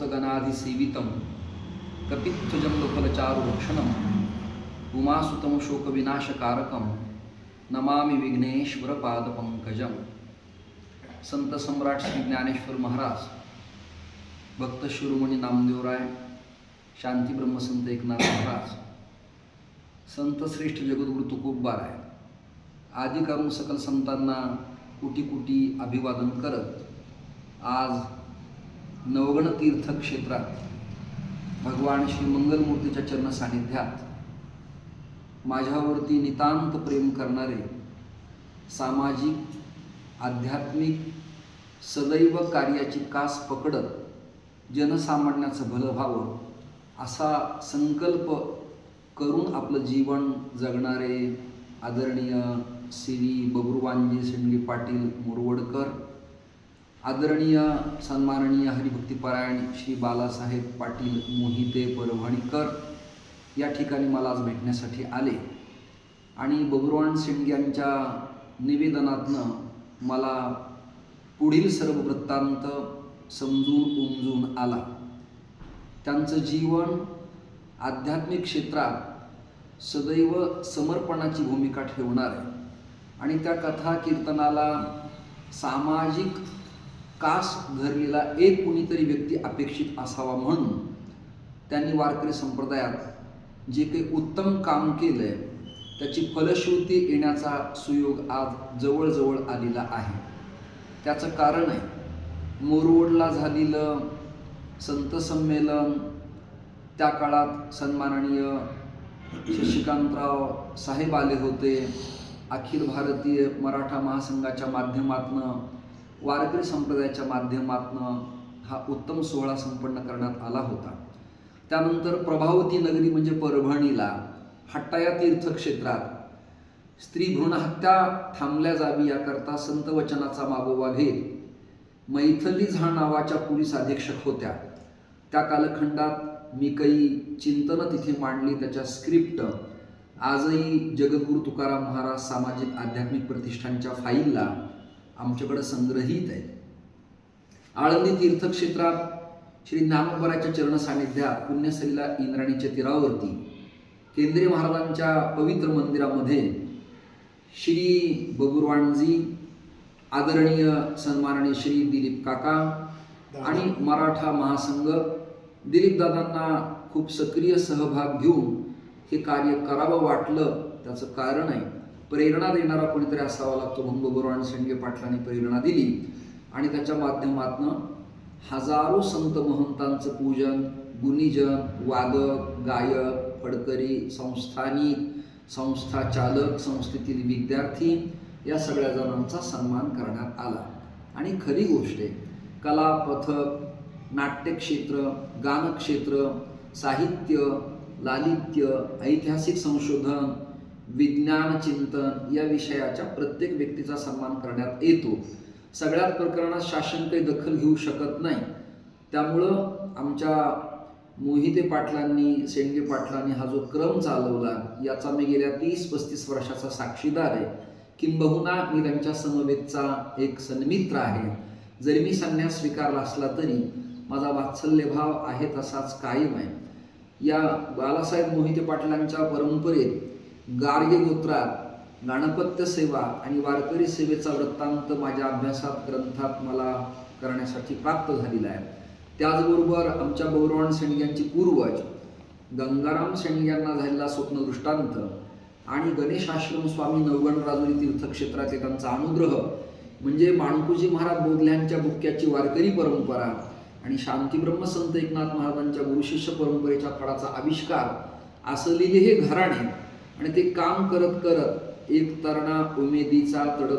भूतगणाधिसेवितं कपित्थजम्बफलचारुभक्षणम् उमासुतं शोकविनाशकारकं नमामि विघ्नेश्वरपादपङ्कजं। संत सम्राट श्री ज्ञानेश्वर महाराज भक्त शिरोमणी नामदेवराय शांती ब्रह्मसंत एकनाथ महाराज संत श्रेष्ठ जगद्गुरु तुकोबाराय आदी करून सकल संतांना कुटी कुटी अभिवादन करत आज नवगण तीर्थक्षेत्रात भगवान श्री मंगलमूर्तीच्या चरण सानिध्यात माझ्यावरती नितांत प्रेम करणारे सामाजिक आध्यात्मिक सदैव कार्याची कास पकडत जनसामान्याचं भलं व्हावं असा संकल्प करून आपलं जीवन जगणारे आदरणीय श्री बबरुवांजी शेंडगे पाटील मुरवडकर आदरणीय सन्माननीय हरिभक्तीपरायण श्री बालासाहेब पाटील मोहिते परभणीकर या ठिकाणी मला आज भेटण्यासाठी आले. आणि बबुरवान शेंडगे यांच्या निवेदनातनं मला पुढील सर्व वृत्तांत समजून उमजून आला. त्यांचं जीवन आध्यात्मिक क्षेत्रात सदैव समर्पणाची भूमिका ठेवणार आहे. आणि त्या कथा कीर्तनाला सामाजिक कास धरलेला एक कुणीतरी व्यक्ती अपेक्षित असावा म्हणून त्यांनी वारकरी संप्रदायात जे काही उत्तम काम केलं आहे त्याची फलश्रुती येण्याचा सुयोग आज जवळजवळ आलेला आहे. त्याचं कारण आहे मोरवडला झालेलं संत संमेलन त्या काळात सन्माननीय शशिकांतराव साहेब आले होते. अखिल भारतीय मराठा महासंघाच्या माध्यमातनं वारकरी संप्रदायाच्या माध्यमातून हा उत्तम सोहळा संपन्न करण्यात आला होता. त्यानंतर प्रभावती नगरी म्हणजे परभणीला हट्टाया तीर्थक्षेत्रात स्त्री भ्रूण हत्या थांबल्या जावी याकरता संत वचनाचा मागोवा घेत मैथली झा नावाच्या पोलीस अधीक्षक होत्या. त्या कालखंडात मी काही चिंतनं तिथे मांडली. त्याच्या स्क्रिप्ट आजही जगद्गुरु तुकाराम महाराज सामाजिक आध्यात्मिक प्रतिष्ठानच्या फाईलला आमच्याकडे संग्रहित आहेत. आळंदी तीर्थक्षेत्रात श्री ज्ञानोबराच्या चरण सानिध्यात पुण्यसलीला इंद्राणीच्या तीरावरती केंद्रीय महाराजांच्या पवित्र मंदिरामध्ये श्री बबुरवाणजी आदरणीय सन्माननीय श्री दिलीप काका आणि मराठा महासंघ दिलीपदादांना खूप सक्रिय सहभाग घेऊन हे कार्य करावं वाटलं त्याचं कारण आहे. प्रेरणा देणारा कोणीतरी असावा लागतो म्हणून आणि शेंडगे पाटलांनी प्रेरणा दिली. आणि त्याच्या माध्यमातनं हजारो संत महंतांचं पूजन गुणीजन वादक गायक फडकरी संस्थानिक संस्था चालक संस्थेतील विद्यार्थी या सगळ्या जणांचा सन्मान करण्यात आला. आणि खरी गोष्ट आहे कला पथक नाट्यक्षेत्र गानक्षेत्र साहित्य लालित्य ऐतिहासिक संशोधन विज्ञान चिंतन या विषयाच्या प्रत्येक व्यक्तीचा सन्मान करण्यात येतो. सगळ्याच प्रकरणात शासन काही दखल घेऊ शकत नाही. त्यामुळं आमच्या मोहिते पाटलांनी शेंडगे पाटलांनी हा जो क्रम चालवला याचा मी गेल्या तीस पस्तीस वर्षाचा साक्षीदार आहे. किंबहुना मी त्यांच्या समवेतचा एक सन्मित्र आहे. जरी मी संन्यास स्वीकारला असला तरी माझा वात्सल्यभाव आहे तसाच कायम आहे. या बालासाहेब मोहिते पाटलांच्या परंपरेत गार्गे गोत्रात गणपत्य सेवा आणि वारकरी सेवेचा वृत्तांत माझ्या अभ्यासात ग्रंथात मला करण्यासाठी प्राप्त झालेला आहे. त्याचबरोबर आमच्या गौरवण शेणग्यांची पूर्वज गंगाराम शेणग्यांना झालेला स्वप्न दृष्टांत आणि गणेश आश्रम स्वामी नवगण राजुरी त्यांचा अनुग्रह म्हणजे माणकुजी महाराज बोधल्यांच्या बुक्क्याची वारकरी परंपरा आणि शांती ब्रह्मसंत एकनाथ महाराजांच्या गुरुशिष्य परंपरेच्या फळाचा आविष्कार असलेले हे घराणे आणि ते काम करत करत एक तरणा उमेदीचा तडक